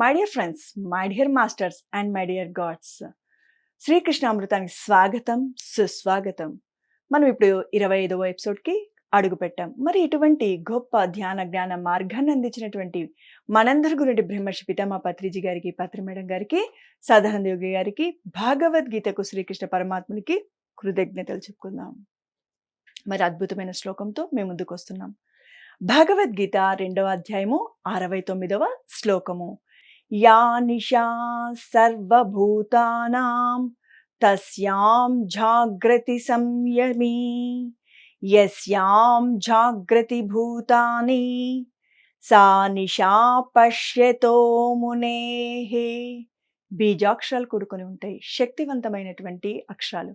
My dear friends my dear masters and my dear gods Shri Krishna అమృతానికి స్వాగతం సుస్వాగతం. మనం ఇప్పుడు ఇరవై ఐదవ ఎపిసోడ్కి అడుగు పెట్టాం. మరి ఇటువంటి గొప్ప ధ్యాన జ్ఞాన మార్గాన్ని అందించినటువంటి మనందరి గురించి బ్రహ్మర్షి పితామా పత్రిజీ గారికి పత్రి మేడం గారికి సాధారణ యోగి గారికి భాగవద్గీతకు శ్రీకృష్ణ పరమాత్మునికి కృతజ్ఞతలు చెప్పుకుందాం. మరి అద్భుతమైన శ్లోకంతో మేము ముందుకు వస్తున్నాం భగవద్గీత రెండవ అధ్యాయము అరవై తొమ్మిదవ శ్లోకము. యా నిశా సర్వభూతానాం తస్యాం జాగ్రతి సంయమీ యస్యాం జాగ్రతి భూతాని సా నిషా పశ్యతో మునేః బీజాక్షరాలు కూడుకొని ఉంటాయి శక్తివంతమైనటువంటి అక్షరాలు.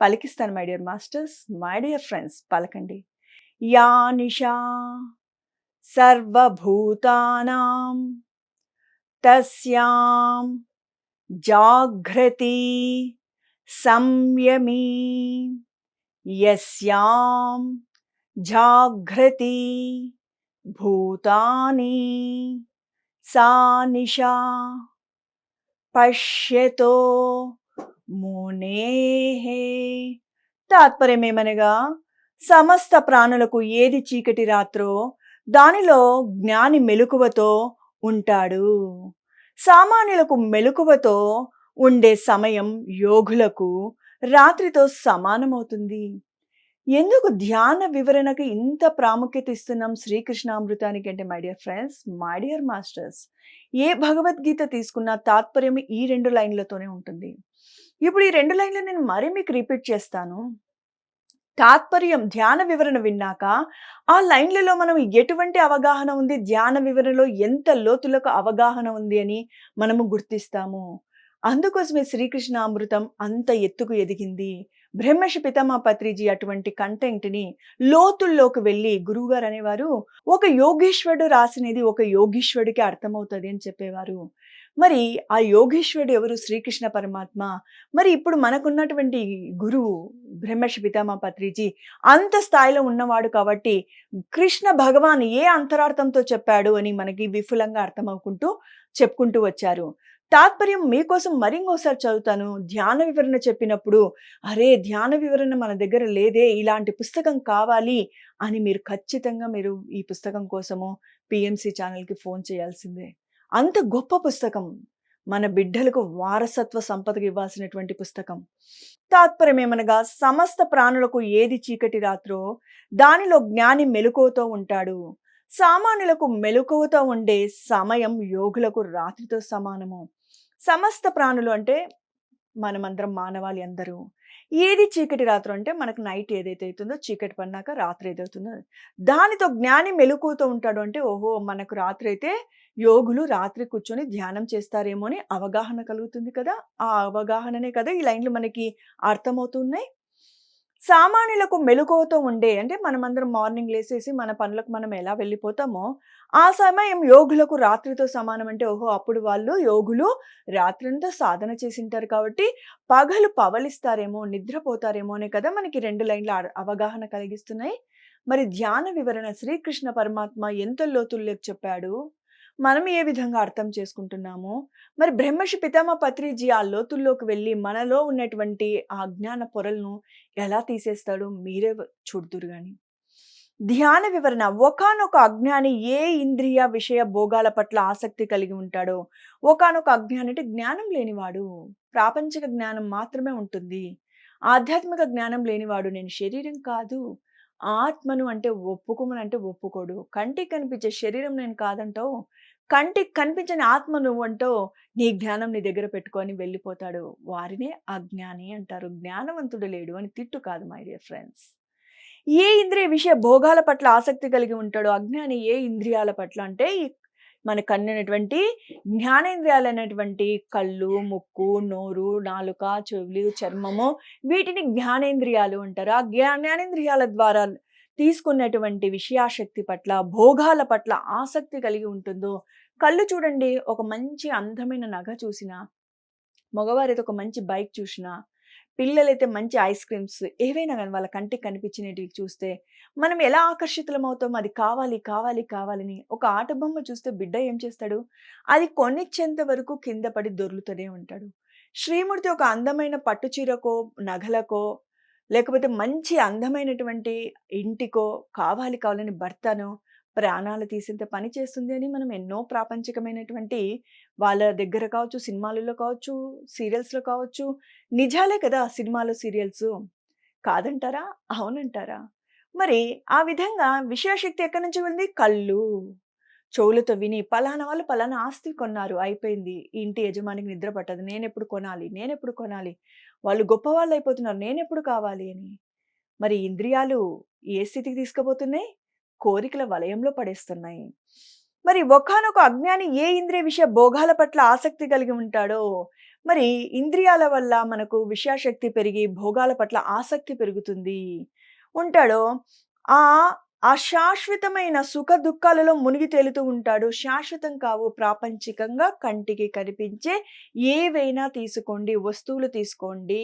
పలికిస్తాను my dear masters my dear friends పలకండి. యా నిషా సర్వభూతానాం తస్యాం జాగ్రతి సంయమీ యస్యాం జాగ్రతి భూతాని సా నిశా పశ్యతో మునేహే తాత్పర్యం ఏమనగా సమస్త ప్రాణులకు ఏది చీకటి రాత్రో దానిలో జ్ఞాని మెలకువతో ఉంటాడు. సామాన్యులకు మెలకువతో ఉండే సమయం యోగులకు రాత్రితో సమానమవుతుంది. ఎందుకు ధ్యాన వివరణకు ఇంత ప్రాముఖ్యత ఇస్తున్నాం శ్రీకృష్ణామృతానికి అంటే my dear friends my dear masters ఏ భగవద్గీత తీసుకున్న తాత్పర్యం ఈ రెండు లైన్లతోనే ఉంటుంది. ఇప్పుడు ఈ రెండు లైన్లు నేను మరీ మీకు రిపీట్ చేస్తాను. తాత్పర్యం ధ్యాన వివరణ విన్నాక ఆ లైన్లలో మనం ఎటువంటి అవగాహన ఉంది? ధ్యాన వివరణలో ఎంత లోతులకు అవగాహన ఉంది అని మనము గుర్తిస్తాము. అందుకోసమే శ్రీకృష్ణ అమృతం అంత ఎత్తుకు ఎదిగింది. బ్రహ్మష పితమ పత్రిజీ అటువంటి కంటెంట్ని లోతుల్లోకి వెళ్ళి గురువుగారు అనేవారు ఒక యోగేశ్వరుడు రాసినది ఒక యోగీశ్వరుడికి అర్థమవుతుంది అని చెప్పేవారు. మరి ఆ యోగేశ్వరుడు ఎవరు? శ్రీకృష్ణ పరమాత్మ. మరి ఇప్పుడు మనకున్నటువంటి గురువు బ్రహ్మర్షి పితామా పత్రిజీ అంత స్థాయిలో ఉన్నవాడు కాబట్టి కృష్ణ భగవాన్ ఏ అంతరార్థంతో చెప్పాడు అని మనకి విఫులంగా అర్థమవుకుంటూ చెప్పుకుంటూ వచ్చారు. తాత్పర్యం మీకోసం మరింకోసారి చదువుతాను. ధ్యాన వివరణ చెప్పినప్పుడు అరే ధ్యాన వివరణ మన దగ్గర లేదే ఇలాంటి పుస్తకం కావాలి అని మీరు ఖచ్చితంగా మీరు ఈ పుస్తకం కోసము పిఎంసి ఛానల్కి ఫోన్ చేయాల్సిందే. అంత గొప్ప పుస్తకం. మన బిడ్డలకు వారసత్వ సంపదకు ఇవ్వాల్సినటువంటి పుస్తకం. తాత్పర్యం ఏమనగా సమస్త ప్రాణులకు ఏది చీకటి రాత్రో దానిలో జ్ఞాని మెలకువతో ఉంటాడు. సామాన్యులకు మెలకువతో ఉండే సమయం యోగులకు రాత్రితో సమానము. సమస్త ప్రాణులు అంటే మనమందరం మానవాళి అందరూ. ఏది చీకటి రాత్రి అంటే మనకు నైట్ ఏదైతే అవుతుందో చీకటి పడినాక రాత్రి ఏదవుతుందో. దానితో జ్ఞాని మెలుకువతో ఉంటాడు అంటే ఓహో మనకు రాత్రి అయితే యోగులు రాత్రి కూర్చొని ధ్యానం చేస్తారేమో అని అవగాహన కలుగుతుంది కదా. ఆ అవగాహననే కదా ఈ లైన్లు మనకి అర్థమవుతున్నాయి. సామాన్యులకు మెలుకువతో ఉండే అంటే మనమందరం మార్నింగ్ లేసేసి మన పనులకు మనం ఎలా వెళ్ళిపోతామో ఆ సమయం యోగులకు రాత్రితో సమానం అంటే ఓహో అప్పుడు వాళ్ళు యోగులు రాత్రంతా సాధన చేసింటారు కాబట్టి పగలు పవలిస్తారేమో నిద్రపోతారేమో అనే కదా మనకి రెండు లైన్ల అవగాహన కలిగిస్తున్నాయి. మరి ధ్యాన వివరణ శ్రీకృష్ణ పరమాత్మ ఎంత లోతుల్లోకి చెప్పాడు? మనం ఏ విధంగా అర్థం చేసుకుంటున్నాము? మరి బ్రహ్మర్షి పితామ పత్రిజీ ఆ లోతుల్లోకి వెళ్ళి మనలో ఉన్నటువంటి ఆ అజ్ఞాన పొరలను ఎలా తీసేస్తాడో? మీరే చూడుదురు కానీ ధ్యాన వివరణ. ఒకానొక అజ్ఞాని ఏ ఇంద్రియ విషయ భోగాల పట్ల ఆసక్తి కలిగి ఉంటాడో ఒకానొక అజ్ఞాని అంటే జ్ఞానం లేనివాడు. ప్రాపంచిక జ్ఞానం మాత్రమే ఉంటుంది. ఆధ్యాత్మిక జ్ఞానం లేనివాడు నేను శరీరం కాదు. ఆత్మను అంటే ఒప్పుకోమని అంటే ఒప్పుకోడు. కంటికి కనిపించే శరీరం నేను కాదంటావు కంటికి కనిపించని ఆత్మ నువ్వు అంటావు నీ జ్ఞానం నీ దగ్గర పెట్టుకొని వెళ్ళిపోతాడు. వారినే అజ్ఞాని అంటారు. జ్ఞానవంతుడు లేడు అని తిట్టు కాదు మై డియర్ ఫ్రెండ్స్ ఏ ఇంద్రియ విషయ భోగాల పట్ల ఆసక్తి కలిగి ఉంటాడో అజ్ఞాని ఏ ఇంద్రియాల పట్ల అంటే ఈ మన కన్నునటువంటి జ్ఞానేంద్రియాలు అనేటువంటి కళ్ళు ముక్కు నోరు నాలుక చెవులు చర్మము వీటిని జ్ఞానేంద్రియాలు అంటారు. ఆ జ్ఞా- జ్ఞానేంద్రియాల ద్వారా తీసుకున్నటువంటి విషయాశక్తి పట్ల భోగాల పట్ల ఆసక్తి కలిగి ఉంటుందో కళ్ళు చూడండి ఒక మంచి అందమైన నగ చూసిన మగవారితో ఒక మంచి బైక్ చూసినా పిల్లలైతే మంచి ఐస్ క్రీమ్స్ ఏవైనా కానీ వాళ్ళ కంటికి కనిపించినటివి చూస్తే మనం ఎలా ఆకర్షితులమవుతాం అది కావాలి, కావాలి, కావాలని. ఒక ఆట బొమ్మ చూస్తే బిడ్డ ఏం చేస్తాడు? అది కొనిచ్చేంత వరకు కింద పడి దొర్లుతూనే ఉంటాడు. శ్రీమూర్తి ఒక అందమైన పట్టు చీరకో, నగలకో లేకపోతే మంచి అందమైనటువంటి ఇంటికో కావాలి కావాలని భర్తనో ప్రాణాలు తీసేంత పని చేస్తుంది అని మనం ఎన్నో ప్రాపంచికమైనటువంటి వాళ్ళ దగ్గర కావచ్చు, సినిమాలలో కావచ్చు, సీరియల్స్‌లో కావచ్చు. నిజాలే కదా! సినిమాలు, సీరియల్స్ కాదంటారా? అవునంటారా? మరి ఆ విధంగా విషయశక్తి ఎక్కడి నుంచి ఉంది? కళ్ళు. చెవులతో విని పలానా వాళ్ళు పలానా ఆస్తి కొన్నారు. అయిపోయింది. ఇంటి యజమానికి నిద్ర పట్టదు. నేనెప్పుడు కొనాలి? నేనెప్పుడు కొనాలి? వాళ్ళు గొప్పవాళ్ళయిపోతున్నారు. నేనెప్పుడు కావాలి అని. మరి ఇంద్రియాలు ఏ స్థితికి తీసుకుపోతున్నాయి? కోరికల వలయంలో పడేస్తున్నాయి. మరి ఒకానొక అజ్ఞాని ఏ ఇంద్రియ విషయ భోగాల పట్ల ఆసక్తి కలిగి ఉంటాడో, మరి ఇంద్రియాల వల్ల మనకు విషయాశక్తి పెరిగి భోగాల పట్ల ఆసక్తి పెరుగుతుంది. ఉంటాడో ఆ ఆ శాశ్వతమైన సుఖ దుఃఖాలలో మునిగి తేలుతూ ఉంటాడు. శాశ్వతం కావు ప్రాపంచికంగా కంటికి కనిపించే ఏవైనా తీసుకోండి, వస్తువులు తీసుకోండి,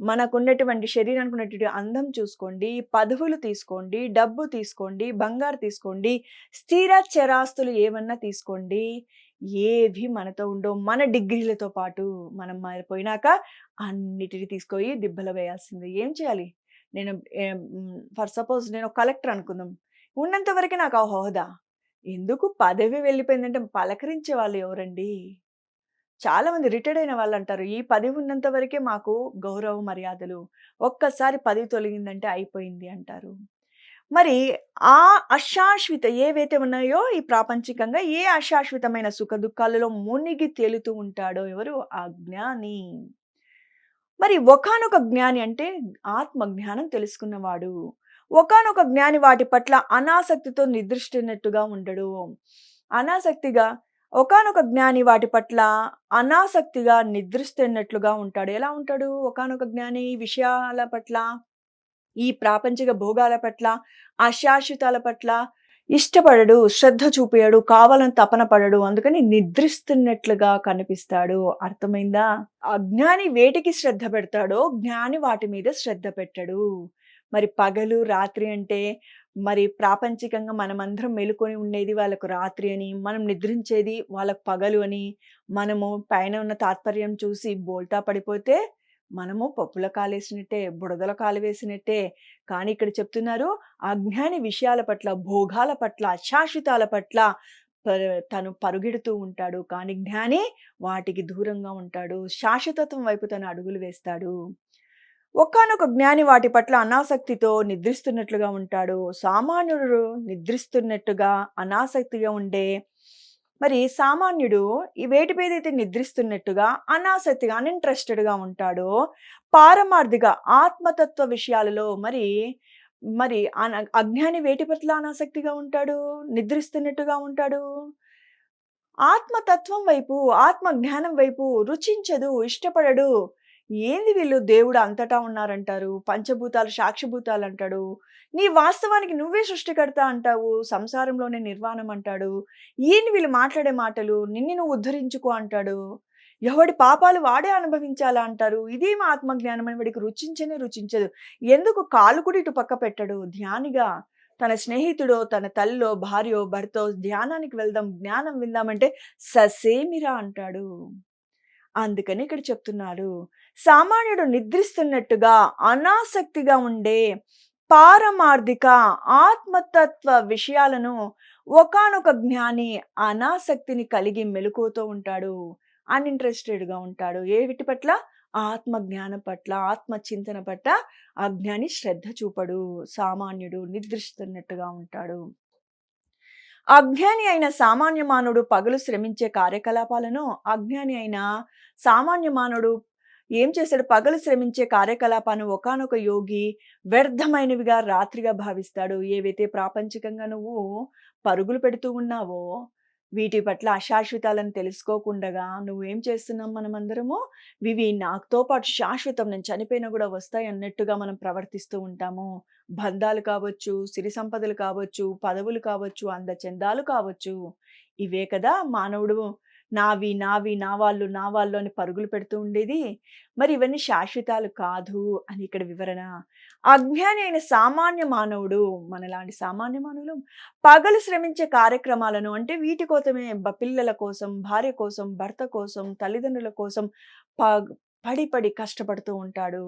మనకున్నటువంటి శరీరానికి ఉన్నటువంటి అందం చూసుకోండి, పదవులు తీసుకోండి, డబ్బు తీసుకోండి, బంగారు తీసుకోండి, స్థిర చరాస్తులు ఏమన్నా తీసుకోండి. ఏవి మనతో ఉండవు. మన డిగ్రీలతో పాటు మనం మారిపోయినాక అన్నిటిని తీసుకొని దిబ్బలు వేయాల్సింది ఏం చేయాలి? నేను ఫర్ సపోజ్ నేను కలెక్టర్ అనుకుందాం. ఉన్నంత వరకు నాకు ఆ హోదా. ఎందుకు పదవి వెళ్ళిపోయిందంటే పలకరించే వాళ్ళు ఎవరండి? చాలామంది రిటైర్డ్ అయిన వాళ్ళు అంటారు ఈ పదవి ఉన్నంత వరకే మాకు గౌరవ మర్యాదలు. ఒక్కసారి పదవి తొలగిందంటే అయిపోయింది అంటారు. మరి ఆ అశాశ్విత ఏవైతే ఉన్నాయో ఈ ప్రాపంచికంగా ఏ అశాశ్వతమైన సుఖ దుఃఖాలలో మునిగి తేలుతూ ఉంటాడో ఎవరు? అజ్ఞాని. మరి ఒకానొక జ్ఞాని అంటే ఆత్మ జ్ఞానం తెలుసుకున్నవాడు. ఒకానొక జ్ఞాని వాటి పట్ల అనాసక్తితో నిద్రిస్తున్నట్టుగా ఉండడు. అనాసక్తిగా ఒకానొక జ్ఞాని వాటి పట్ల అనాసక్తిగా నిద్రిస్తున్నట్లుగా ఉంటాడు. ఎలా ఉంటాడు? ఒకానొక జ్ఞాని విషయాల పట్ల, ఈ ప్రాపంచిక భోగాల పట్ల, అశాశ్వతాల పట్ల ఇష్టపడడు, శ్రద్ధ చూపించడు కావాలని తపన పడడు. అందుకని నిద్రిస్తున్నట్లుగా కనిపిస్తాడు. అర్థమైందా? అజ్ఞాని వేటికి శ్రద్ధ పెడతాడో, జ్ఞాని వాటి మీద శ్రద్ధ పెట్టడు. మరి పగలు, రాత్రి అంటే మరి ప్రాపంచికంగా మనమందరం మేలుకొని ఉండేది వాళ్ళకు రాత్రి అని, మనం నిద్రించేది వాళ్ళకు పగలు అని, మనము పైన ఉన్న తాత్పర్యం చూసి బోల్తా పడిపోతే మనము పప్పుల కాలేసినట్టే, బుడదల కాలు వేసినట్టే. కానీ ఇక్కడ చెప్తున్నారు అజ్ఞాని విషయాల పట్ల, భోగాల పట్ల, అశాశ్వతాల పట్ల తను పరుగెడుతూ ఉంటాడు. కానీ జ్ఞాని వాటికి దూరంగా ఉంటాడు. శాశ్వతత్వం వైపు తను అడుగులు వేస్తాడు. ఒకానొక జ్ఞాని వాటి పట్ల అనాసక్తితో నిద్రిస్తున్నట్లుగా ఉంటాడు. సామాన్యుడు నిద్రిస్తున్నట్టుగా అనాసక్తిగా ఉండే మరి సామాన్యుడు ఈ వేటి నిద్రిస్తున్నట్టుగా అనాసక్తిగా అన్‌ఇంట్రెస్టెడ్‌గా ఉంటాడో, పారమార్థిగా ఆత్మతత్వ విషయాలలో మరి మరి అన అజ్ఞాని వేటి పట్ల అనాసక్తిగా ఉంటాడు? నిద్రిస్తున్నట్టుగా ఉంటాడు. ఆత్మతత్వం వైపు, ఆత్మజ్ఞానం వైపు రుచించదు, ఇష్టపడడు. ఏంది వీళ్ళు దేవుడు అంతటా ఉన్నారంటారు. పంచభూతాలు సాక్షిభూతాలు అంటాడు. నీ వాస్తవానికి నువ్వే సృష్టికర్త అంటావు. సంసారంలోనే నిర్వాణం అంటాడు. ఏంది వీళ్ళు మాట్లాడే మాటలు? నిన్ను నువ్వు ఉద్ధరించుకో అంటాడు. ఎవడి పాపాలు వాడే అనుభవించాలా అంటారు. ఇదేం ఆత్మజ్ఞానం అని వాడికి రుచించనే రుచించదు. ఎందుకు కాలు కూడా ఇటు పక్క పెట్టడు. ధ్యానిగా తన స్నేహితుడో, తన తల్లో, భార్యో, భర్తో ధ్యానానికి వెళ్దాం, జ్ఞానం విందామంటే ససేమిరా అంటాడు. అందుకని ఇక్కడ చెప్తున్నారు. సామాన్యుడు నిద్రిస్తున్నట్టుగా అనాసక్తిగా ఉండే పారమార్థిక ఆత్మతత్వ విషయాలను ఒకానొక జ్ఞాని అనాసక్తిని కలిగి మెలకువతో ఉంటాడు. అన్‌ఇంట్రెస్టెడ్‌గా ఉంటాడు. ఏవిటి పట్ల? ఆత్మ జ్ఞానం పట్ల, ఆత్మ చింతన పట్ల అజ్ఞాని శ్రద్ధ చూపడు. సామాన్యుడు నిద్రిస్తున్నట్టుగా ఉంటాడు. అజ్ఞాని అయిన సామాన్య మానవుడు పగలు శ్రమించే కార్యకలాపాలను, అజ్ఞాని అయిన సామాన్య మానవుడు ఏం చేస్తాడు? పగలు శ్రమించే కార్యకలాపాన్ని ఒకానొక యోగి వ్యర్థమైనవిగా రాత్రిగా భావిస్తాడు. ఏవైతే ప్రాపంచికంగా నువ్వు పరుగులు పెడుతూ ఉన్నావో, వీటి పట్ల అశాశ్వతాలను తెలుసుకోకుండగా నువ్వేం చేస్తున్నాం మనమందరము? ఇవి నాతో పాటు శాశ్వతం. నేను చనిపోయినా కూడా వస్తాయి అన్నట్టుగా మనం ప్రవర్తిస్తూ ఉంటాము. బంధాలు కావచ్చు, సిరి సంపదలు కావచ్చు, పదవులు కావచ్చు, అందచందాలు కావచ్చు. ఇవే కదా మానవుడు నావి, నావి, నా వాళ్ళు, నా వాళ్ళు అని పరుగులు పెడుతూ ఉండేది. మరి ఇవన్నీ శాశ్వతాలు కాదు అని ఇక్కడ వివరణ. అజ్ఞాని అయిన సామాన్య మానవుడు మనలాంటి సామాన్య మానవులు పగలు శ్రమించే కార్యక్రమాలను అంటే వీటి కోసమే పిల్లల కోసం, భార్య కోసం, భర్త కోసం, తల్లిదండ్రుల కోసం ప పడి పడి కష్టపడుతూ ఉంటాడు.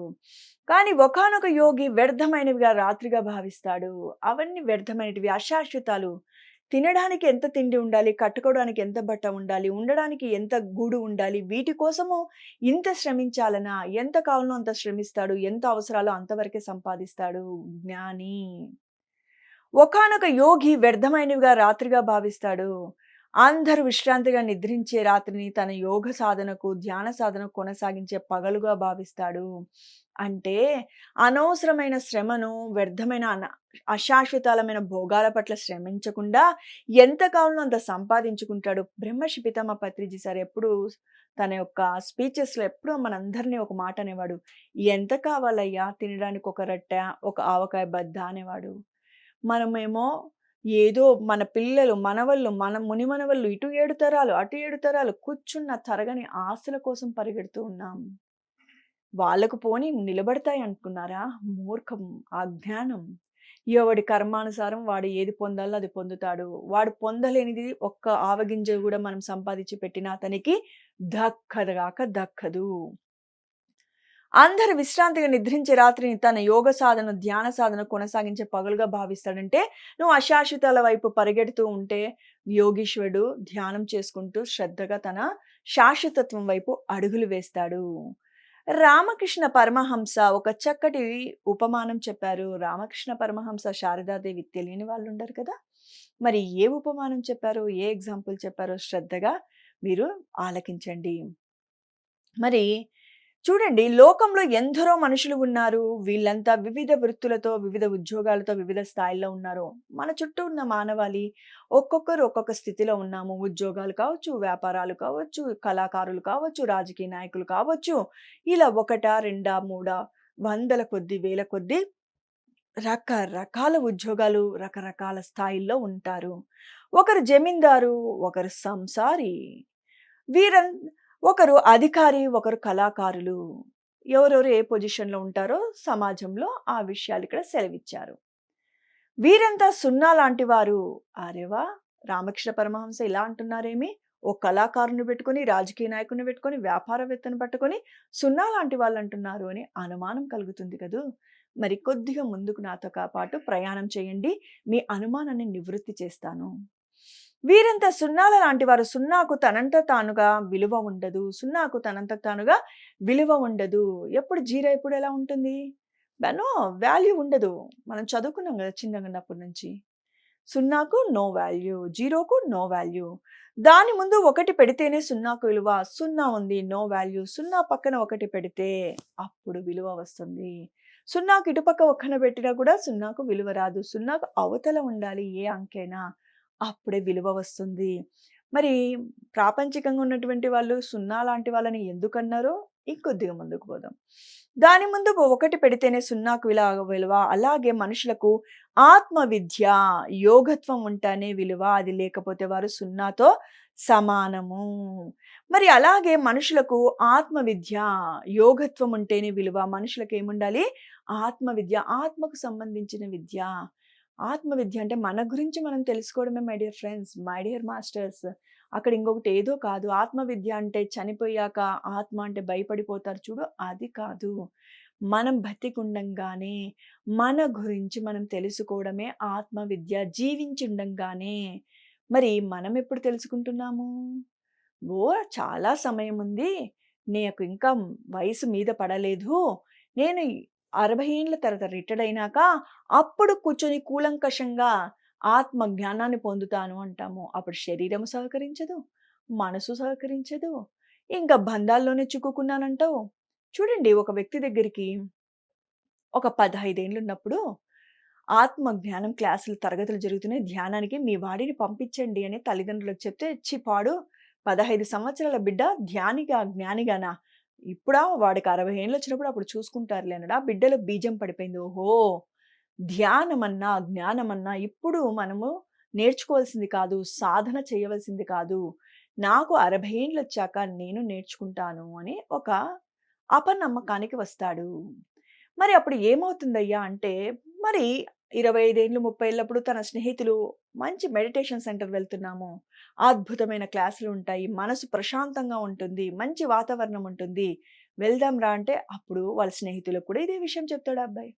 కానీ ఒకానొక యోగి వ్యర్థమైనవిగా రాత్రిగా భావిస్తాడు. అవన్నీ వ్యర్థమైనటివి, అశాశ్వతాలు. తినడానికి ఎంత తిండి ఉండాలి, కట్టుకోవడానికి ఎంత బట్ట ఉండాలి, ఉండడానికి ఎంత గూడు ఉండాలి, వీటి కోసము ఇంత శ్రమించాలనా? ఎంత కావాలనో అంత శ్రమిస్తాడు. ఎంత అవసరాలో అంతవరకే సంపాదిస్తాడు జ్ఞాని. ఒకానొక యోగి వ్యర్థమైనవిగా రాత్రిగా భావిస్తాడు. అందరూ విశ్రాంతిగా నిద్రించే రాత్రిని తన యోగ సాధనకు, ధ్యాన సాధనకు కొనసాగించే పగలుగా భావిస్తాడు. అంటే అనవసరమైన శ్రమను, వ్యర్థమైన అశాశ్వతాలమైన భోగాల పట్ల శ్రమించకుండా ఎంత కావాలో అంత సంపాదించుకుంటాడు. బ్రహ్మర్షి పితామహ పత్రిజీ సార్ ఎప్పుడూ తన యొక్క స్పీచెస్‌లో ఎప్పుడూ మనందరినీ ఒక మాట అనేవాడు. "ఎంత కావాలయ్యా తినడానికి ఒక రొట్టె, ఒక ఆవకాయ బద్ద" అనేవాడు. మనమేమో ఏదో మన పిల్లలు, మనవళ్ళు, మన మునిమనవళ్ళు ఇటు ఏడు తరాలు, అటు ఏడు తరాలు కూర్చున్న తరగని ఆస్తుల కోసం పరిగెడుతూ ఉన్నాం. వాళ్ళకు పోని నిలబడతాయి అనుకున్నారా? మూర్ఖం, అజ్ఞానం. ఎవడి కర్మానుసారం వాడు ఏది పొందాలో అది పొందుతాడు. వాడు పొందలేనిది ఒక్క ఆవగింజ కూడా మనం సంపాదించి పెట్టినా అతనికి దక్కదుగాక దక్కదు. అందరు విశ్రాంతిగా నిద్రించే రాత్రిని తన యోగ సాధన, ధ్యాన సాధన కొనసాగించే పగలుగా భావిస్తాడంటే, నువ్వు అశాశ్వతాల వైపు పరిగెడుతూ ఉంటే, యోగీశ్వరుడు ధ్యానం చేసుకుంటూ శ్రద్ధగా తన శాశ్వతత్వం వైపు అడుగులు వేస్తాడు. రామకృష్ణ పరమహంస ఒక చక్కటి ఉపమానం చెప్పారు. రామకృష్ణ పరమహంస, శారదాదేవి తెలియని వాళ్ళు ఉండరు కదా! మరి ఏ ఉపమానం చెప్పారో, ఏ ఎగ్జాంపుల్ చెప్పారో శ్రద్ధగా మీరు ఆలకించండి. మరి చూడండి లోకంలో ఎందరో మనుషులు ఉన్నారు. వీళ్ళంతా వివిధ వృత్తులతో, వివిధ ఉద్యోగాలతో, వివిధ స్థాయిల్లో ఉన్నారు. మన చుట్టూ ఉన్న మానవాళి ఒక్కొక్కరు ఒక్కొక్క స్థితిలో ఉన్నాము. ఉద్యోగాలు కావచ్చు, వ్యాపారాలు కావచ్చు, కళాకారులు కావచ్చు, రాజకీయ నాయకులు కావచ్చు. ఇలా ఒకట రెండా, మూడా, వందల కొద్ది వేల కొద్ది రకరకాల ఉద్యోగాలు, రకరకాల స్థాయిల్లో ఉంటారు. ఒకరు జమీందారు, ఒకరు సంసారి. వీరం ఒకరు అధికారి, ఒకరు కళాకారులు. ఎవరెవరు ఏ పొజిషన్‌లో ఉంటారో సమాజంలో ఆ విషయాలు ఇక్కడ సెలవిచ్చారు. వీరంతా సున్నా లాంటి వారు. ఆరేవా రామకృష్ణ పరమహంస ఇలా అంటున్నారేమి? ఓ కళాకారుని పెట్టుకొని, రాజకీయ నాయకుడిని పెట్టుకొని, వ్యాపారవేత్తను పట్టుకొని సున్నా లాంటి వాళ్ళు అంటున్నారు అని అనుమానం కలుగుతుంది కదూ! మరి కొద్దిగా ముందుకు నాతో పాటు ప్రయాణం చేయండి. మీ అనుమానాన్ని నివృత్తి చేస్తాను. వీరంతా సున్నాల లాంటి వారు సున్నాకు తనంత తానుగా విలువ ఉండదు. సున్నాకు తనంత తానుగా విలువ ఉండదు. ఎప్పుడు జీరో ఎప్పుడు ఎలా ఉంటుంది? నో వాల్యూ ఉండదు. మనం చదువుకున్నాం కదా చిన్నగున్నప్పటి నుంచి. సున్నాకు నో వాల్యూ. జీరోకు నో వాల్యూ. దాని ముందు ఒకటి పెడితేనే సున్నాకు విలువ. సున్నా ఉంది. No value. సున్నా పక్కన ఒకటి పెడితే అప్పుడు విలువ వస్తుంది. సున్నాకు ఇటుపక్క ఒక్కన పెట్టినా కూడా సున్నాకు విలువ రాదు. సున్నాకు అవతల ఉండాలి ఏ అంకెనా. అప్పుడే విలువ వస్తుంది. మరి ప్రాపంచికంగా ఉన్నటువంటి వాళ్ళు సున్నా లాంటి వాళ్ళని ఎందుకన్నారో ఇంకొద్దిగా ముందుకు పోదాం. దాని ముందు ఒకటి పెడితేనే సున్నాకు విలా విలువ. అలాగే మనుషులకు ఆత్మ విద్య, యోగత్వం ఉంటేనే విలువ. అది లేకపోతే వారు సున్నాతో సమానము. మరి అలాగే మనుషులకు ఆత్మ విద్య, యోగత్వం ఉంటేనే విలువ. మనుషులకు ఏముండాలి? ఆత్మ విద్య. ఆత్మకు సంబంధించిన విద్య. ఆత్మ విద్య అంటే మన గురించి మనం తెలుసుకోవడమే my dear friends, my dear masters. అక్కడ ఇంకొకటి ఏదో కాదు. ఆత్మ విద్య అంటే చనిపోయాక ఆత్మ అంటే భయపడిపోతారు చూడు అది కాదు. మనం బతికుండంగానే మన గురించి మనం తెలుసుకోవడమే ఆత్మ విద్య. జీవించుండంగానే. మరి మనం ఎప్పుడు తెలుసుకుంటున్నాము? ఓ చాలా సమయం ఉంది. నాకు ఇంకా వయసు మీద పడలేదు. నేను 60 ఏండ్ల తర్వాత రిటైర్డ్ అయినాక అప్పుడు కూర్చొని కూలంకషంగా ఆత్మ జ్ఞానాన్ని పొందుతాను అంటాము. అప్పుడు శరీరం సహకరించదు. మనసు సహకరించదు. ఇంకా బంధాల్లోనే చిక్కుకున్నానంటావు. చూడండి ఒక వ్యక్తి దగ్గరికి ఒక 15 ఉన్నప్పుడు ఆత్మ జ్ఞానం క్లాసులు, తరగతులు జరుగుతున్నాయి. ధ్యానానికి మీ వాడిని పంపించండి అని తల్లిదండ్రులకు చెప్తే, చిపాడు పాడు 15 సంవత్సరాల బిడ్డ ధ్యానిగా, జ్ఞానిగానా? ఇప్పుడా వాడికి అరవై ఏళ్ళు వచ్చినప్పుడు అప్పుడు చూసుకుంటారులే అన్నాడు. ఆ బిడ్డలో బీజం పడిపోయింది. ఓహో! ధ్యానమన్నా, జ్ఞానమన్నా ఇప్పుడు మనము నేర్చుకోవాల్సింది కాదు. సాధన చేయవలసింది కాదు. నాకు 60 ఏండ్లొచ్చాక నేను నేర్చుకుంటాను అని ఒక అపనమ్మకానికి వస్తాడు. మరి అప్పుడు ఏమవుతుందయ్యా అంటే, మరి ఇరవై ఐదేళ్ళు ముప్పై ఏళ్ళప్పుడు తన స్నేహితులు మంచి మెడిటేషన్ సెంటర్ వెళ్తున్నాము. అద్భుతమైన క్లాసులు ఉంటాయి మనసు ప్రశాంతంగా ఉంటుంది. మంచి వాతావరణం ఉంటుంది. వెళ్దాం రా అంటే, అప్పుడు వాళ్ళ స్నేహితులకు కూడా ఇదే విషయం చెప్తాడు అబ్బాయి.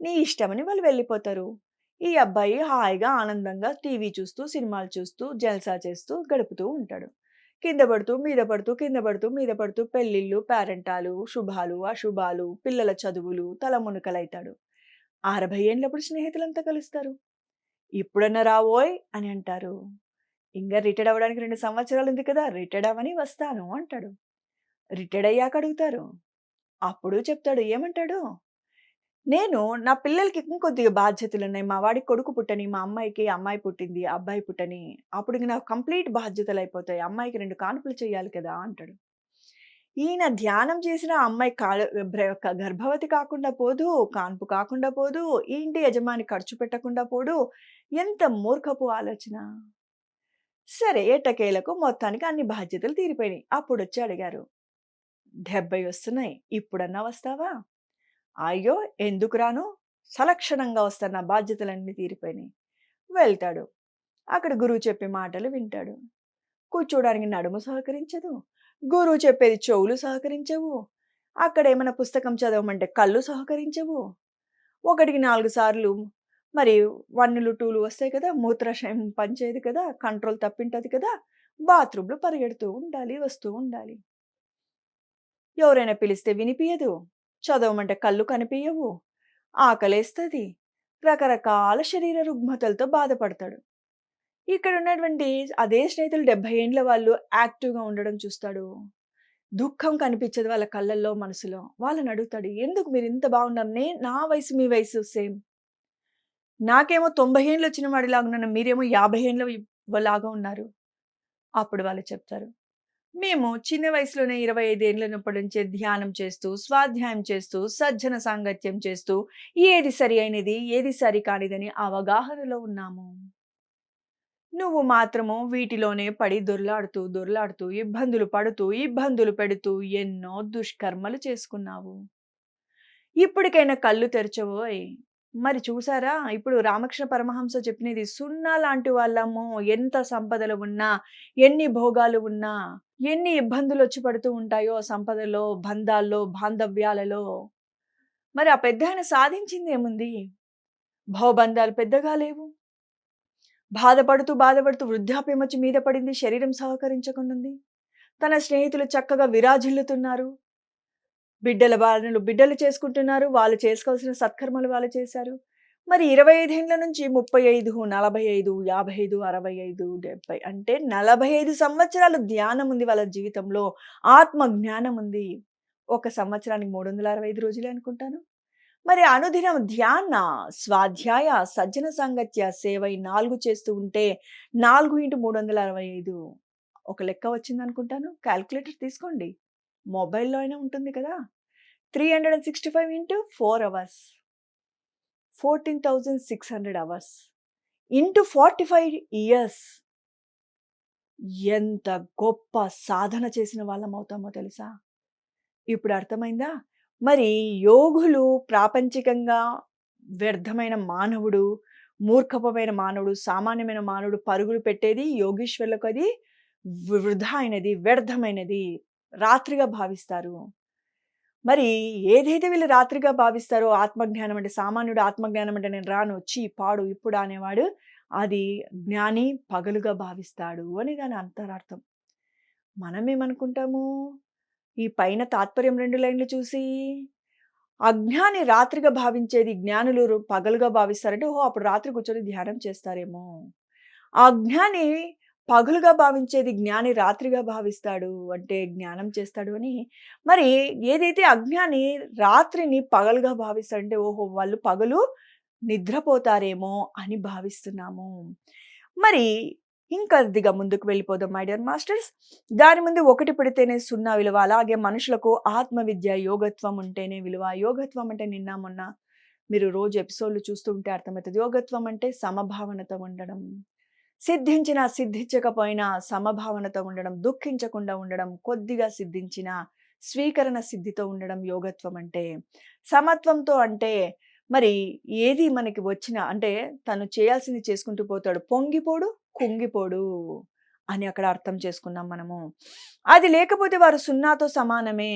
నీ ఇష్టమని వాళ్ళు వెళ్ళిపోతారు. ఈ అబ్బాయి హాయిగా, ఆనందంగా టీవీ చూస్తూ, సినిమాలు చూస్తూ, జల్సా చేస్తూ గడుపుతూ ఉంటాడు. కింద పడుతూ, మీద పడుతూ, కింద పడుతూ, మీద పడుతూ పెళ్ళిళ్ళు, పేరెంటాలు శుభాలు, అశుభాలు, పిల్లల చదువులు, తలమునకలైతాడు. 60 ఏళ్ళప్పుడు స్నేహితులంతా కలుస్తారు. ఇప్పుడన్నా రావోయ్ అని అంటారు. ఇంకా రిటైర్డ్ అవ్వడానికి రెండు సంవత్సరాలు ఉంది కదా! రిటైర్డ్ అవ్వని వస్తాను అంటాడు. రిటైర్డ్ అయ్యాక అడుగుతారు. అప్పుడు చెప్తాడు. ఏమంటాడు? నేను నా పిల్లలకి ఇంకొద్దిగా బాధ్యతలు ఉన్నాయి మా వాడికి కొడుకు పుట్టని, మా అమ్మాయికి అమ్మాయి పుట్టింది, అబ్బాయి పుట్టని. అప్పుడు ఇంక నాకు కంప్లీట్ బాధ్యతలు అయిపోతాయి అమ్మాయికి రెండు కాన్పులు చేయాలి కదా! అంటాడు. ఈయన ధ్యానం చేసిన అమ్మాయి కాల బ్ర గర్భవతి కాకుండా పోదు, కాన్పు కాకుండా పోదు, ఈ ఇంటి యజమాని ఖర్చు పెట్టకుండా పోడు. ఎంత మూర్ఖపు ఆలోచన. సరే ఎట్టకేలకు మొత్తానికి అన్ని బాధ్యతలు తీరిపోయినాయి. అప్పుడొచ్చి అడిగారు. 70 వస్తున్నాయి. ఇప్పుడన్నా వస్తావా? అయ్యో! ఎందుకు రాను? సలక్షణంగా వస్తాను. నా బాధ్యతలన్నీ తీరిపోయినాయి. వెళ్తాడు. అక్కడ గురువు చెప్పే మాటలు వింటాడు. కూర్చోడానికి నడుము సహకరించదు. గురువు చెప్పేది చెవులు సహకరించవు. అక్కడ ఏమైనా పుస్తకం చదవమంటే కళ్ళు సహకరించవు. ఒకటికి నాలుగు సార్లు మరి 1లు, 2లు వస్తాయి కదా! మూత్రాశయం పనిచేయదు కదా! కంట్రోల్ తప్పింటది కదా! బాత్రూంలో పరిగెడుతూ ఉండాలి, వస్తూ ఉండాలి. ఎవరైనా పిలిస్తే వినిపించదు చదవమంటే కళ్ళు కనిపించవు ఆకలేస్తుంది రకరకాల శరీర రుగ్మతలతో బాధపడతాడు. ఇక్కడ ఉన్నటువంటి అదే స్నేహితులు 70 ఏండ్ల వాళ్ళు యాక్టివ్‌గా ఉండడం చూస్తాడు. దుఃఖం కనిపించదు వాళ్ళ కళ్ళల్లో, మనసులో. వాళ్ళని అడుగుతాడు. ఎందుకు మీరు బాగున్నారు? నే నా వయసు, మీ వయసు సేమ్. నాకేమో తొంభై ఏండ్లు వచ్చిన వాడిలాగా ఉన్నాను మీరేమో 50 ఏండ్ల లాగా ఉన్నారు. అప్పుడు వాళ్ళు చెప్తారు. మేము చిన్న వయసులోనే 25 ఏండ్లన్నప్పటి నుంచే ధ్యానం చేస్తూ, స్వాధ్యాయం చేస్తూ, సజ్జన సాంగత్యం చేస్తూ, ఏది సరి అయినది, ఏది సరి కానిదని అవగాహనలో ఉన్నాము. నువ్వు మాత్రము వీటిలోనే పడి దొర్లాడుతూ, దొర్లాడుతూ, ఇబ్బందులు పడుతూ, ఇబ్బందులు పెడుతూ ఎన్నో దుష్కర్మలు చేసుకున్నావు. ఇప్పటికైనా కళ్ళు తెరచవోయ్! మరి చూసారా? ఇప్పుడు రామకృష్ణ పరమహంస చెప్పినది సున్నా లాంటి వాళ్ళము. ఎంత సంపదలు ఉన్నా, ఎన్ని భోగాలు ఉన్నా, ఎన్ని ఇబ్బందులు వచ్చి పడుతూ ఉంటాయో సంపదలో, బంధాల్లో, బాంధవ్యాలలో. మరి ఆ పెద్ద ఆయన సాధించింది ఏముంది భవబంధాలు పెద్దగా లేవు. బాధపడుతూ, బాధపడుతూ వృద్ధాప్యమచ్చి మీద పడింది. శరీరం సహకరించకుండుంది. తన స్నేహితులు చక్కగా విరాజిల్లుతున్నారు. బిడ్డల బాధలు బిడ్డలు చేసుకుంటున్నారు. వాళ్ళు చేసుకోవాల్సిన సత్కర్మలు వాళ్ళు చేశారు. మరి ఇరవై ఐదేండ్ల నుంచి 35, 45, 55, 65, 70 అంటే 45 సంవత్సరాలు ధ్యానం ఉంది వాళ్ళ జీవితంలో. ఆత్మ జ్ఞానం ఉంది. ఒక సంవత్సరానికి 365 రోజులే అనుకుంటాను. మరి అనుదినం ధ్యాన స్వాధ్యాయ సజ్జన సాంగత్య సేవ నాలుగు చేస్తూ ఉంటే నాలుగు ఇంటూ మూడు వందల అరవై ఐదు ఒక లెక్క వచ్చింది అనుకుంటాను క్యాల్కులేటర్ తీసుకోండి. మొబైల్లో అయినా ఉంటుంది కదా. Three hundred and sixty five into four hours. Fourteen thousand six hundred hours. Into forty five years. ఎంత గొప్ప సాధన చేసిన వాళ్ళం అవుతామో తెలుసా? ఇప్పుడు అర్థమైందా? మరి యోగులు ప్రాపంచికంగా వ్యర్థమైన మానవుడు, మూర్ఖపమైన మానవుడు, సామాన్యమైన మానవుడు పరుగులు పెట్టేది యోగీశ్వరులకు అది వృధా అయినది, వ్యర్థమైనది. రాత్రిగా భావిస్తారు. మరి ఏదైతే వీళ్ళు రాత్రిగా భావిస్తారో ఆత్మజ్ఞానం అంటే సామాన్యుడు ఆత్మజ్ఞానం అంటే నేను రాను, వచ్చి పాడు, ఇప్పుడు అనేవాడు అది జ్ఞాని పగలుగా భావిస్తాడు అని దాని అంతరార్థం. మనమేమనుకుంటాము? ఈ పైన తాత్పర్యం రెండు లైన్‌లు చూసి, అజ్ఞాని రాత్రిగా భావించేది జ్ఞానులు పగలుగా భావిస్తారంటే, ఓహో! అప్పుడు రాత్రి కూర్చొని ధ్యానం చేస్తారేమో. అజ్ఞాని పగలుగా భావించేది జ్ఞాని రాత్రిగా భావిస్తాడు. అంటే జ్ఞానం చేస్తాడు అని. మరి ఏదైతే అజ్ఞాని రాత్రిని పగలుగా భావిస్తాడంటే, ఓహో! వాళ్ళు పగలు నిద్రపోతారేమో అని భావిస్తున్నాము. మరి ఇంకొద్దిగా ముందుకు వెళ్ళిపోదాం మై డియర్ మాస్టర్స్. దాని ముందు ఒకటి పెడితేనే సున్నా విలువ. అలాగే మనుషులకు ఆత్మవిద్య, యోగత్వం ఉంటేనే విలువ. యోగత్వం అంటే నిన్న మొన్న మీరు రోజు ఎపిసోడ్‌లు చూస్తూ ఉంటే యోగత్వం అంటే సమభావనతో ఉండడం. సిద్ధించినా సిద్ధించకపోయినా సమభావనతో ఉండడం దుఃఖించకుండా ఉండడం కొద్దిగా సిద్ధించిన స్వీకరణ సిద్ధితో ఉండడం యోగత్వం అంటే సమత్వంతో అంటే మరి ఏది మనకి వచ్చినా అంటే తను చేయాల్సింది చేసుకుంటూ పోతాడు పొంగిపోడు కుంగిపోడు అని అక్కడ అర్థం చేసుకున్నాం మనము. అది లేకపోతే వారు సున్నాతో సమానమే.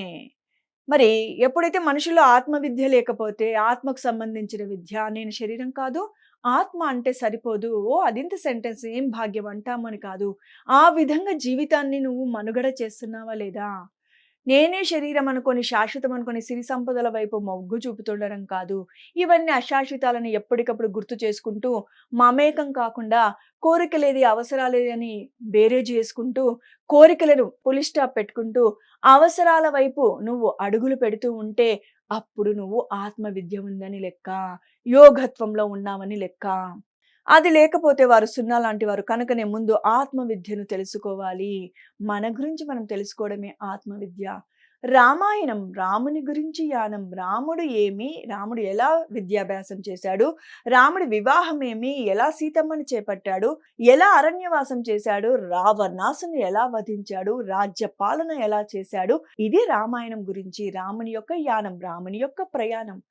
మరి ఎప్పుడైతే మనుషుల్లో ఆత్మవిద్య లేకపోతే ఆత్మకు సంబంధించిన విద్య నేను శరీరం కాదు ఆత్మ అంటే సరిపోదు ఓ అదింత సెంటెన్స్ ఏం భాగ్యం అంటామని కాదు. ఆ విధంగా జీవితాన్ని నువ్వు మనుగడ చేస్తున్నావా లేదా? నేనే శరీరం అనుకొని శాశ్వతం అనుకొని సిరి సంపదల వైపు మొగ్గు చూపుతుండడం కాదు. ఇవన్నీ అశాశ్వతాలను ఎప్పటికప్పుడు గుర్తు చేసుకుంటూ మమేకం కాకుండా కోరికలేది అవసరాలేదని అని బేరే చేసుకుంటూ కోరికలను పులిస్టాప్ పెట్టుకుంటూ అవసరాల వైపు నువ్వు అడుగులు పెడుతూ ఉంటే అప్పుడు నువ్వు ఆత్మ విద్య ఉందని లెక్క యోగత్వంలో ఉన్నావని లెక్క. అది లేకపోతే వారు సున్నా లాంటి వారు. కనుకనే ముందు ఆత్మ విద్యను తెలుసుకోవాలి. మన గురించి మనం తెలుసుకోవడమే ఆత్మ విద్య రామాయణం రాముని గురించి యానం రాముడు ఏమి రాముడు ఎలా విద్యాభ్యాసం చేశాడు రాముడి వివాహం ఏమి ఎలా సీతమ్మని చేపట్టాడు ఎలా అరణ్యవాసం చేశాడు రావణాసుని ఎలా వధించాడు రాజ్య పాలన ఎలా చేశాడు ఇది రామాయణం గురించి రాముని యొక్క యానం రాముని యొక్క ప్రయాణం.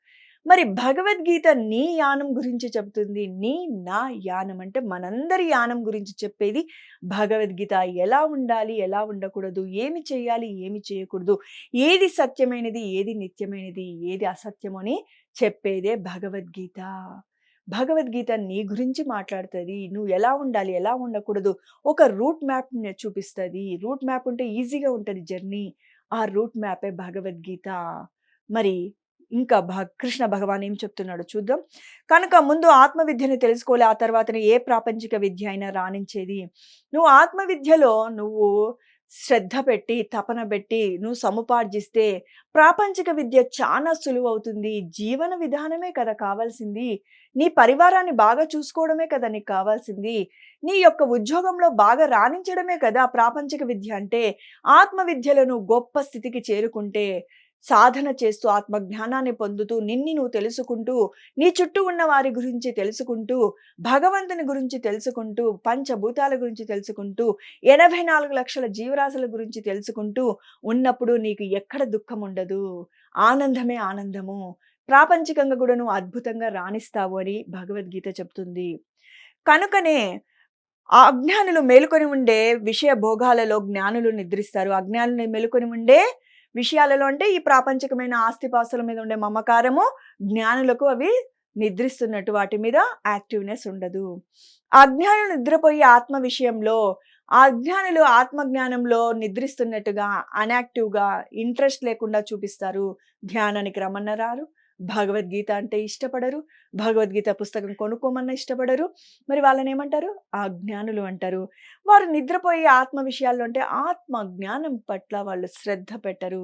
మరి భగవద్గీత నీ యానం గురించి చెబుతుంది. నీ నా యానం అంటే మనందరి యానం గురించి చెప్పేది భగవద్గీత. ఎలా ఉండాలి ఎలా ఉండకూడదు ఏమి చేయాలి ఏమి చేయకూడదు ఏది సత్యమైనది ఏది నిత్యమైనది ఏది అసత్యమో అని చెప్పేదే భగవద్గీత. భగవద్గీత నీ గురించి మాట్లాడుతుంది. నువ్వు ఎలా ఉండాలి ఎలా ఉండకూడదు ఒక రూట్ మ్యాప్ చూపిస్తుంది. రూట్ మ్యాప్ ఉంటే ఈజీగా ఉంటుంది జర్నీ. ఆ రూట్ మ్యాపే భగవద్గీత. మరి ఇంకా భ కృష్ణ భగవాన్ ఏం చెప్తున్నాడు చూద్దాం. కనుక ముందు ఆత్మవిద్యను తెలుసుకోలే ఆ తర్వాతనే ఏ ప్రాపంచిక విద్య అయినా రాణించేది. నువ్వు ఆత్మ విద్యలో నువ్వు శ్రద్ధ పెట్టి తపన పెట్టి నువ్వు సముపార్జిస్తే ప్రాపంచిక విద్య చాలా సులువు అవుతుంది జీవన విధానమే కదా కావాల్సింది. నీ పరివారాన్ని బాగా చూసుకోవడమే కదా నీకు కావాల్సింది. నీ యొక్క ఉద్యోగంలో బాగా రాణించడమే కదా ప్రాపంచిక విద్య అంటే ఆత్మవిద్యలను గొప్ప స్థితికి చేరుకుంటే సాధన చేస్తూ ఆత్మ జ్ఞానాన్ని పొందుతూ నిన్ని నువ్వు తెలుసుకుంటూ నీ చుట్టూ ఉన్న వారి గురించి తెలుసుకుంటూ భగవంతుని గురించి తెలుసుకుంటూ పంచభూతాల గురించి తెలుసుకుంటూ ఎనభై నాలుగు లక్షల జీవరాశుల గురించి తెలుసుకుంటూ ఉన్నప్పుడు నీకు ఎక్కడ దుఃఖం ఉండదు. ఆనందమే ఆనందము. ప్రాపంచికంగా కూడా నువ్వు అద్భుతంగా రాణిస్తావు అని భగవద్గీత చెప్తుంది. కనుకనే ఆ అజ్ఞానులు మేలుకొని ఉండే విషయ భోగాలలో జ్ఞానులు నిద్రిస్తారు. అజ్ఞానులు మేలుకొని ఉండే విషయాలలో అంటే ఈ ప్రాపంచికమైన ఆస్తిపాస్తుల మీద ఉండే మమకారము జ్ఞానులకు అవి నిద్రిస్తున్నట్టు వాటి మీద యాక్టివ్నెస్ ఉండదు. అజ్ఞానులు నిద్రపోయే ఆత్మ విషయంలో అజ్ఞానులు అజ్ఞానులు ఆత్మజ్ఞానంలో నిద్రిస్తున్నట్టుగా అన్యాక్టివ్గా ఇంట్రెస్ట్ లేకుండా చూపిస్తారు. ధ్యానానికి రమ్మన్నరారు? భగవద్గీత అంటే ఇష్టపడరు. భగవద్గీత పుస్తకం కొనుక్కోమన్నా ఇష్టపడరు. మరి వాళ్ళని ఏమంటారు ఆ జ్ఞానులు అంటారు. వారు నిద్రపోయే ఆత్మ విషయాల్లో అంటే ఆత్మ జ్ఞానం పట్ల వాళ్ళు శ్రద్ధ పెట్టరు.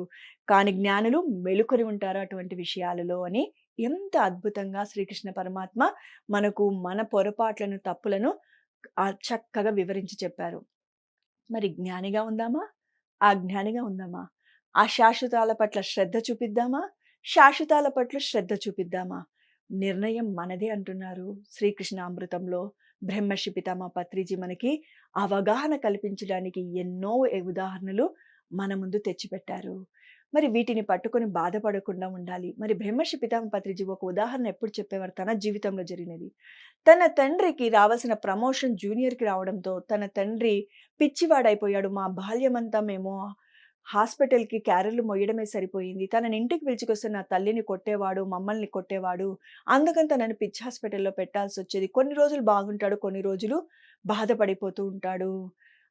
కానీ జ్ఞానులు మెలుకొని ఉంటారు అటువంటి విషయాలలో అని ఎంత అద్భుతంగా శ్రీకృష్ణ పరమాత్మ మనకు మన పొరపాట్లను తప్పులను చక్కగా వివరించి చెప్పారు. మరి జ్ఞానిగా ఉందామా? ఆ జ్ఞానిగా ఉందామా? ఆ శాశ్వతాల పట్ల శ్రద్ధ చూపిద్దామా? శాశ్వతాల పట్ల శ్రద్ధ చూపిద్దామా? నిర్ణయం మనదే అంటున్నారు. శ్రీకృష్ణ అమృతంలో బ్రహ్మర్షి పితామ పత్రిజీ మనకి అవగాహన కల్పించడానికి ఎన్నో ఉదాహరణలు మన ముందు తెచ్చిపెట్టారు. మరి వీటిని పట్టుకొని బాధపడకుండా ఉండాలి. మరి బ్రహ్మర్షి పితామ పత్రిజీ ఒక ఉదాహరణ ఎప్పుడు చెప్పేవారు? తన జీవితంలో జరిగినది. తన తండ్రికి రావాల్సిన ప్రమోషన్ జూనియర్కి రావడంతో తన తండ్రి పిచ్చివాడైపోయాడు. మా బాల్యమంతా మేము హాస్పిటల్‌కి క్యారర్లు మొయ్యడమే సరిపోయింది. తనని ఇంటికి పిలుచుకొస్తే నా తల్లిని కొట్టేవాడు, మమ్మల్ని కొట్టేవాడు. అందుకని తనని పిచ్చి హాస్పిటల్‌లో పెట్టాల్సి వచ్చేది కొన్ని రోజులు బాగుంటాడు, కొన్ని రోజులు బాధపడిపోతూ ఉంటాడు.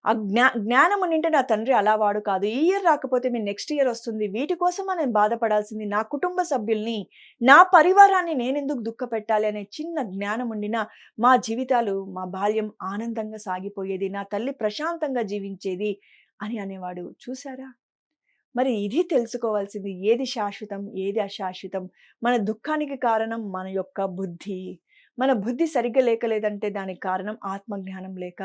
ఆ జ్ఞా జ్ఞానం ఉండింటే నా తండ్రి అలా వాడు కాదు. ఈ ఇయర్ రాకపోతే మీ నెక్స్ట్ ఇయర్ వస్తుంది. వీటి కోసమా నేను బాధపడాల్సింది? నా కుటుంబ సభ్యుల్ని, నా పరివారాన్ని నేనెందుకు దుఃఖపెట్టాలి అనే చిన్న జ్ఞానం ఉండిన మా జీవితాలు, మా బాల్యం ఆనందంగా సాగిపోయేది. నా తల్లి ప్రశాంతంగా జీవించేది అని అనేవాడు. చూసారా? మరి ఇది తెలుసుకోవాల్సింది. ఏది శాశ్వతం ఏది అశాశ్వతం? మన దుఃఖానికి కారణం మన యొక్క బుద్ధి. మన బుద్ధి సరిగ్గా లేకలేదంటే దానికి కారణం ఆత్మజ్ఞానం లేక.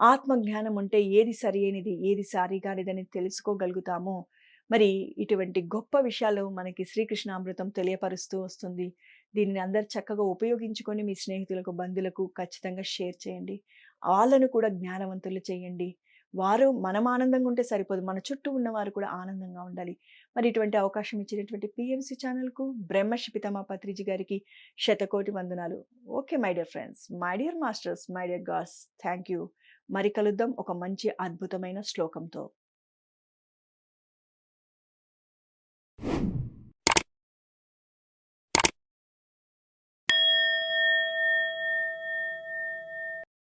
ఆత్మజ్ఞానం ఉంటే ఏది సరి అయినది ఏది సారి కానిదని తెలుసుకోగలుగుతాము. మరి ఇటువంటి గొప్ప విషయాలు మనకి శ్రీకృష్ణామృతం తెలియపరుస్తూ వస్తుంది. దీనిని అందరు చక్కగా ఉపయోగించుకొని మీ స్నేహితులకు బంధువులకు ఖచ్చితంగా షేర్ చేయండి. వాళ్ళను కూడా జ్ఞానవంతులు చేయండి. వారు మనం ఆనందంగా ఉంటే సరిపోదు. మన చుట్టూ ఉన్నవారు కూడా ఆనందంగా ఉండాలి. మరి ఇటువంటి అవకాశం ఇచ్చినటువంటి పీఎంసీ ఛానల్కు బ్రహ్మర్షి పితామహ పత్రిజీ గారికి శతకోటి వందనాలు. Okay my dear friends, my dear masters, my dear gods thank you. మరి కలుద్దాం ఒక మంచి అద్భుతమైన శ్లోకంతో.